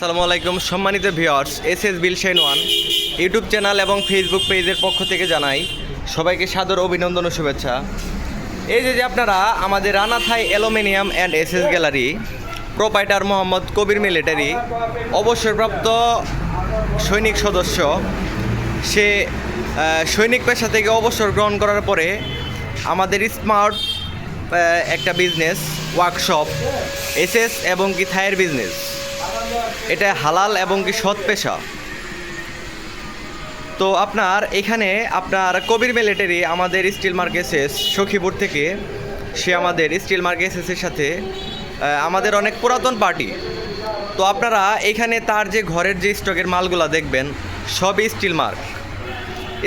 আসসালামু আলাইকুম, সম্মানিত viewers S S billshine one YouTube channel এবং ফেসবুক পেজের পক্ষ থেকে জানাই সবাইকে সাদর অভিনন্দন ও শুভেচ্ছা। এই যে যে আপনারা আমাদের রানাথাই aluminium and S S gallery, proprietor Mohammad Kabir military, অবসরপ্রাপ্ত সৈনিক সদস্য, সে সৈনিক পেশা থেকে অবসর গ্রহণ করার পরে আমাদের স্মার্ট একটা বিজনেস, ওয়ার্কশপ, এসএস এবং কি থায়ের বিজনেস। এটা হালাল এবং কি সৎ পেশা? তো আপনার এখানে আপনার কবির মিলিটারি আমাদের স্টিল মার্কেসেস সখীপুর থেকে। সে আমাদের স্টিল মার্কেসেসের সাথে আমাদের অনেক পুরাতন পার্টি। তো আপনারা এখানে তার যে ঘরের যে স্টকের মালগুলো দেখবেন, সবই স্টিল মার্ক।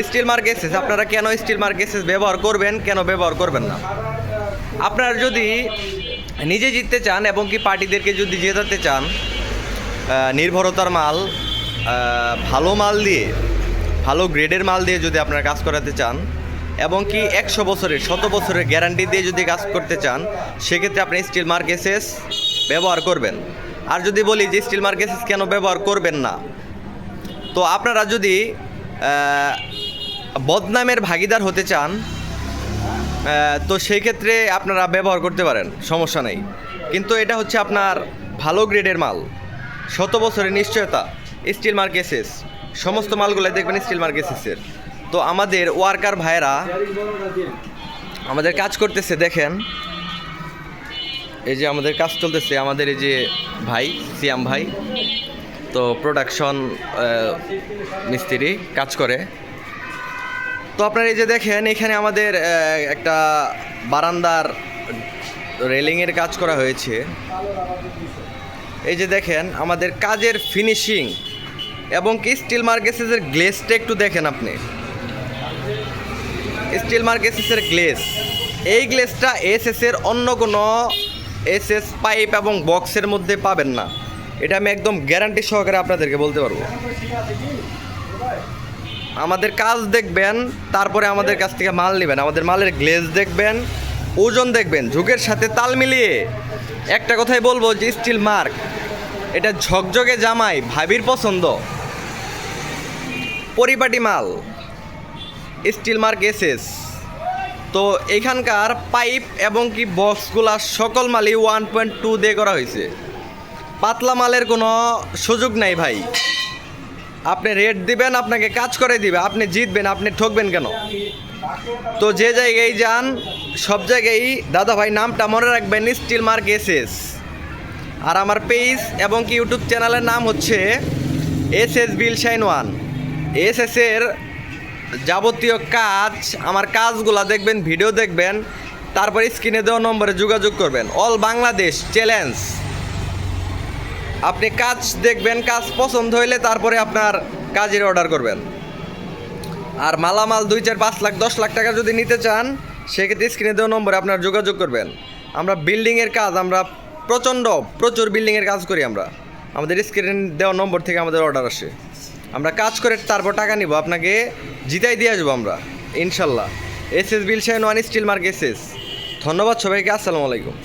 স্টিল মার্কেসেস আপনারা কেন স্টিল মার্কেসেস ব্যবহার করবেন, কেন ব্যবহার করবেন না? আপনারা যদি নিজে জিততে চান এবং কি পার্টিদেরকে যদি জেতাতে চান নির্ভরতার মাল ভালো মাল দিয়ে, ভালো গ্রেডের মাল দিয়ে যদি আপনারা কাজ করাতে চান, এবং কি একশো বছরের, শত বছরের গ্যারান্টি দিয়ে যদি কাজ করতে চান, সেক্ষেত্রে আপনি স্টিল মার্কেসেস ব্যবহার করবেন। আর যদি বলি যে স্টিল মার্কেসেস কেন ব্যবহার করবেন না, তো আপনারা যদি বদনামের ভাগিদার হতে চান তো সেই ক্ষেত্রে আপনারা ব্যবহার করতে পারেন, সমস্যা নেই। কিন্তু এটা হচ্ছে আপনার ভালো গ্রেডের মাল। শত বছরের নিশ্চয়তা স্টিল মার্কেসেস সমস্ত মালগুলো দেখবেন স্টিল মার্কেসেসের তো আমাদের ওয়ার্কার ভাইয়েরা আমাদের কাজ করতেছে, দেখেন। এই যে আমাদের কাজ চলতেছে, আমাদের এই যে ভাই, সিয়াম ভাই, তো প্রোডাকশন মিস্ত্রি কাজ করে। তো আপনারা এই যে দেখেন, এখানে আমাদের একটা বারান্দার রেলিংয়ের কাজ করা হয়েছে। এই যে দেখেন, আমাদের কাজের ফিনিশিং এবং কি স্টিল মার্কেসেসের গ্লেসটা একটু দেখেন আপনি। স্টিল মার্কেসেসের গ্লেস এই গ্লেসটা এস এর অন্য কোনো এস এস পাইপ এবং বক্সের মধ্যে পাবেন না। এটা আমি একদম গ্যারান্টি সহকারে আপনাদেরকে বলতে পারব। আমাদের কাজ দেখবেন, তারপরে আমাদের কাছ থেকে মাল নেবেন। আমাদের মালের গ্লেজ দেখবেন ওজন দেখবেন যুগের সাথে তাল মিলিয়ে। একটা কথাই বলব যে স্টিল মার্ক এটা ঝকঝকে জামাই, ভাবির পছন্দ। পরিপাটি মাল স্টিল মার্ক এসএস তো এখানকার পাইপ এবং কি বক্সগুলা সকল মালই ওয়ান পয়েন্ট টু দিয়ে করা হয়েছে। পাতলা মালের কোনো সুযোগ নাই ভাই। আপনি রেট দিবেন, আপনাকে কাজ করে দিবে, আপনি জিতবেন, আপনি ঠকবেন কেন? তো যে জায়গায় যান, সব জায়গায় দাদা ভাই নামটা মনে রাখবেন, স্টিল মার্ক এসএস। আর আমার পেজ এবং কি ইউটিউব চ্যানেলের নাম হচ্ছে S S bill shine one S S এর যাবতীয় কাজ, আমার কাজগুলা দেখবেন, ভিডিও দেখবেন, তারপর স্ক্রিনে দেওয়া নম্বরে যোগাযোগ করবেন। All Bangladesh challenge. আপনি কাজ দেখবেন, কাজ পছন্দ হইলে তারপরে আপনার কাজের অর্ডার করবেন। আর মালামাল দুই চার পাঁচ লাখ, দশ লাখ টাকা যদি নিতে চান, সেক্ষেত্রে স্ক্রিনে দেওয়া নম্বরে আপনার যোগাযোগ করবেন। আমরা বিল্ডিংয়ের কাজ, আমরা প্রচণ্ড, প্রচুর বিল্ডিংয়ের কাজ করি আমরা। আমাদের স্ক্রিন দেওয়া নম্বর থেকে আমাদের অর্ডার আসে। আমরা কাজ করে তারপর টাকা নিব, আপনাকে জিতাই দিয়ে আসব আমরা, ইনশাল্লাহ। S S bill shine one steel mark S S ধন্যবাদ সবাইকে, আসসালামু আলাইকুম।